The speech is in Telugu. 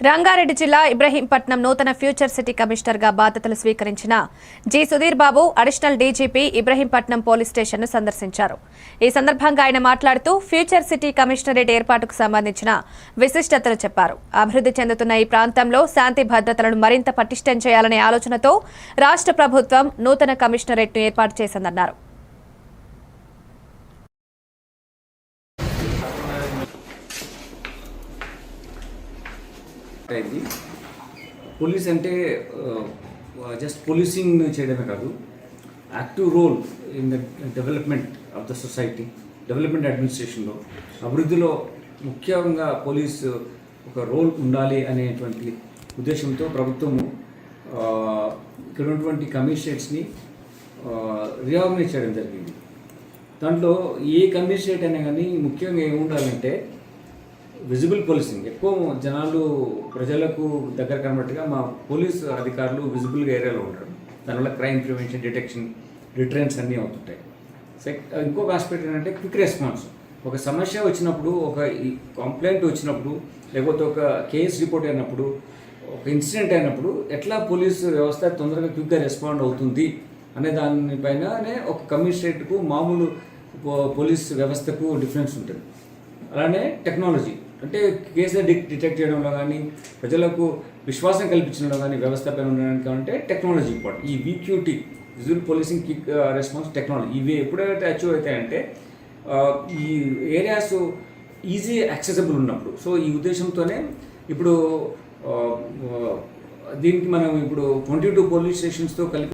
రంగారెడ్డి జిల్లా ఇబ్రహీంపట్నం నూతన ఫ్యూచర్ సిటీ కమిషనర్గా బాధ్యతలు స్వీకరించిన G Sudheer Babu additional DGP Ibrahimpatnam police స్టేషన్ను సందర్శించారు. ఈ సందర్భంగా ఆయన మాట్లాడుతూ ఫ్యూచర్ సిటీ కమిషనరేట్ ఏర్పాటుకు సంబంధించిన విశిష్టతలు చెప్పారు. అభివృద్ధి చెందుతున్న ఈ ప్రాంతంలో శాంతి భద్రతలను మరింత పటిష్టం చేయాలనే ఆలోచనతో రాష్ట్ర ప్రభుత్వం నూతన కమిషనరేట్ను ఏర్పాటు చేసిందన్నారు. అయింది. పోలీస్ అంటే జస్ట్ పోలీసింగ్ చేయడమే కాదు active role in the development of the society development అడ్మినిస్ట్రేషన్లో. అభివృద్ధిలో ముఖ్యంగా పోలీస్ ఒక రోల్ ఉండాలి అనేటువంటి ఉద్దేశంతో ప్రభుత్వము ఇక్కడ ఉన్నటువంటి కమిషనరేట్స్ని రియాగ్నైజ్ చేయడం జరిగింది. దాంట్లో ఏ కమిషనరేట్ అయినా కానీ ముఖ్యంగా ఏమి ఉండాలంటే విజిబుల్ పోలీసింగ్ ఎక్కువ జనాలు ప్రజలకు దగ్గర కనబట్టుగా మా పోలీస్ అధికారులు విజిబుల్గా ఏరియాలో ఉంటారు. దానివల్ల క్రైమ్ ప్రివెన్షన్ డిటెక్షన్ రిటర్న్స్ అన్నీ అవుతుంటాయి. సెక్ ఇంకొక ఆస్పెక్ట్ ఏంటంటే క్విక్ రెస్పాన్స్ ఒక సమస్య వచ్చినప్పుడు ఒక కంప్లైంట్ వచ్చినప్పుడు లేకపోతే ఒక కేసు రిపోర్ట్ అయినప్పుడు ఒక ఇన్సిడెంట్ అయినప్పుడు ఎట్లా పోలీసు వ్యవస్థ తొందరగా క్విక్గా రెస్పాండ్ అవుతుంది అనే దానిపైననే ఒక కమిషనరేట్కు మామూలు పో- పోలీస్ వ్యవస్థకు డిఫరెన్స్ ఉంటుంది. అలానే టెక్నాలజీ అంటే కేసు డిటెక్ట్ చేయడంలో కానీ ప్రజలకు విశ్వాసం కల్పించడంలో కానీ వ్యవస్థ పైన ఉండడానికి అంటే టెక్నాలజీ ఇంపార్టెంట్ ఈ వీక్యూటీ visual policing quick response technology ఇవి ఎప్పుడైతే అచీవ్ అవుతాయంటే ఈ ఏరియాస్ ఈజీ యాక్సెసబుల్ ఉన్నప్పుడు. సో ఈ ఉద్దేశంతోనే ఇప్పుడు దీనికి మనం ఇప్పుడు ట్వంటీ టూ పోలీస్ స్టేషన్స్తో కలిపి